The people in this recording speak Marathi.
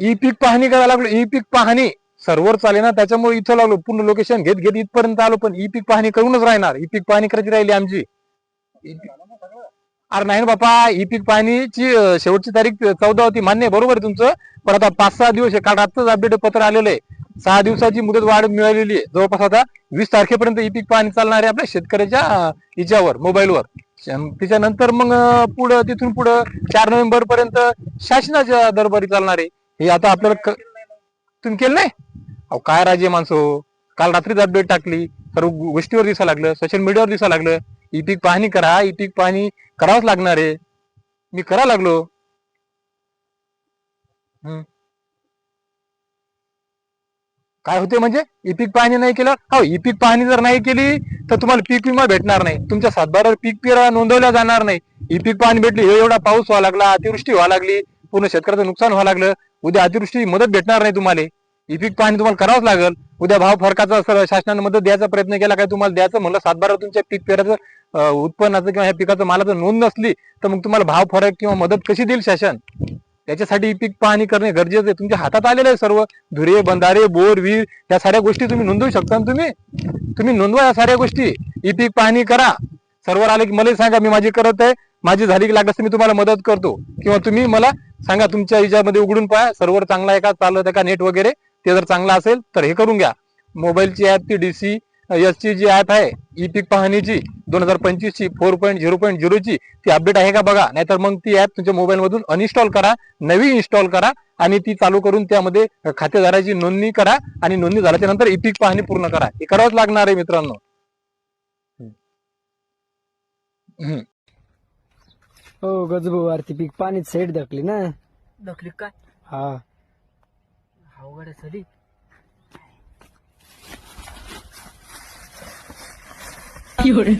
ई पीक पाहणी करायला लागलो. ई पीक पाहणी सर्व्हर चाले ना त्याच्यामुळे इथं लागलो. पूर्ण लोकेशन घेत घेत इथपर्यंत आलो पण ई पीक पाहणी करूनच राहणार. ई पीक पाहणी करायची राहिली आमची. अरे नाही बापा ई पीक पाहणीची शेवटची तारीख चौदा होती. मान्य बरोबर तुमचं. पण आता पाच सहा दिवस काल रात्रच अपडेट पत्र आलेलं आहे. सहा दिवसाची मुदत वाढ मिळालेली आहे. जवळपास आता वीस तारखेपर्यंत ई पीक पाहणी चालणार आहे आपल्या शेतकऱ्याच्या हिच्यावर मोबाईलवर. त्याच्यानंतर मग पुढं तिथून पुढं चार नोव्हेंबर पर्यंत शासनाच्या दरबारी चालणार आहे. हे आता आपल्याला क- तुम्ही केलं नाही? अहो काय राजे माणसं हो? काल रात्रीच अपडेट टाकली. सर्व गोष्टीवर दिसा लागलं. सोशल मीडियावर दिसा लागलं. ई पीक पाहणी करा. ई पीक पाहणी करावंच लागणार आहे. मी करा लागलो. हम्म. काय होते म्हणजे? ई पीक पाहणी नाही केलं. हो ई पीक पाहणी जर नाही केली तर तुम्हाला पीक विमा भेटणार नाही. तुमच्या सातबारावर पीक पेरा नोंदवल्या जाणार नाही. ई पीक पाहणी भेटली हे एवढा पाऊस व्हावा लागला अतिवृष्टी व्हावा लागली पूर्ण शेतकऱ्याचं नुकसान व्हावं लागलं. उद्या अतिवृष्टी मदत भेटणार नाही तुम्हाला. ई पीक पाहणी तुम्हाला करावंच लागेल. उद्या भाव फरकाचा शासनानं मदत द्यायचा प्रयत्न केला काय तुम्हाला द्यायचं म्हणलं सातबारा तुमच्या पीक पेराचं उत्पन्नाचं किंवा ह्या पिकाचं मालाचं नोंद नसली तर मग तुम्हाला भाव फरक किंवा मदत कशी देईल शासन? त्याच्यासाठी ई पीक पाहणी करणे गरजेचं आहे. तुमच्या हातात आलेलं आहे सर्व. धुरे बंधारे बोर विहीर या साऱ्या गोष्टी तुम्ही नोंदवू शकता ना तुम्ही? तुम्ही नोंदवा या साऱ्या गोष्टी. ई पीक पाहणी करा. सर्वर आले की मला सांगा मी माझी करत आहे. माझी झाली की लागत मी तुम्हाला मदत करतो. किंवा तुम्ही मला सांगा तुमच्या हिच्यामध्ये उघडून पहा. सर्वर चांगला आहे का? चालत आहे का? नेट वगैरे. ते जर चांगलं असेल तर हे करून घ्या. मोबाईलची ऍप ती डीसी एस ची जी ऍप आहे. ई पीक पाहणीची दोन हजार पंचवीस ची फोर पॉईंट झिरो पॉईंट झिरोची ती अपडेट आहे का बघा? नाहीतर मग ती ऍप तुमच्या मोबाईल मधून अनइन्स्टॉल करा नवी इन्स्टॉल करा आणि ती चालू करून त्यामध्ये खातेदाराची नोंदणी करा आणि नोंदणी झाल्याच्यानंतर ई पीक पाहणी पूर्ण करा. हे करावंच लागणार आहे मित्रांनो. हम्म. हो गजबो आरती. पीक पाणीच साईड दाखली ना. दखली काय? हा. अवघड आहे 有人，